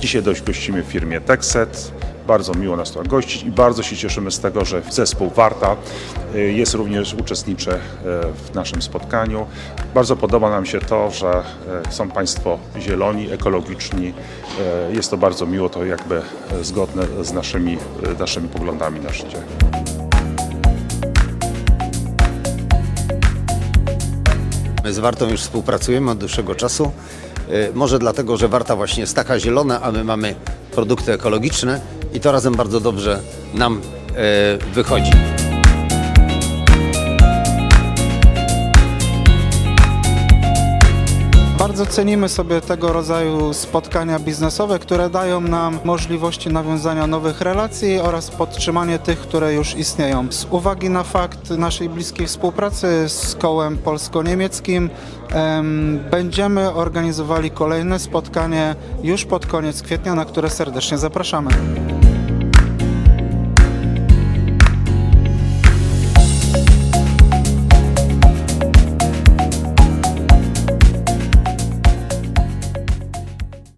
Dzisiaj dość gościmy w firmie TechSet. Bardzo miło nas tu gościć i bardzo się cieszymy z tego, że zespół Warta y, jest również uczestniczy w naszym spotkaniu. Bardzo podoba nam się to, że y, są Państwo zieloni, ekologiczni. Y, Jest to bardzo miło, to jakby zgodne z naszymi, naszymi poglądami na życie. My z Wartą już współpracujemy od dłuższego czasu. Y, Może dlatego, że Warta właśnie jest taka zielona, a my mamy produkty ekologiczne i to razem bardzo dobrze nam y, wychodzi. Bardzo cenimy sobie tego rodzaju spotkania biznesowe, które dają nam możliwości nawiązania nowych relacji oraz podtrzymanie tych, które już istnieją. Z uwagi na fakt naszej bliskiej współpracy z kołem polsko-niemieckim em, będziemy organizowali kolejne spotkanie już pod koniec kwietnia, na które serdecznie zapraszamy.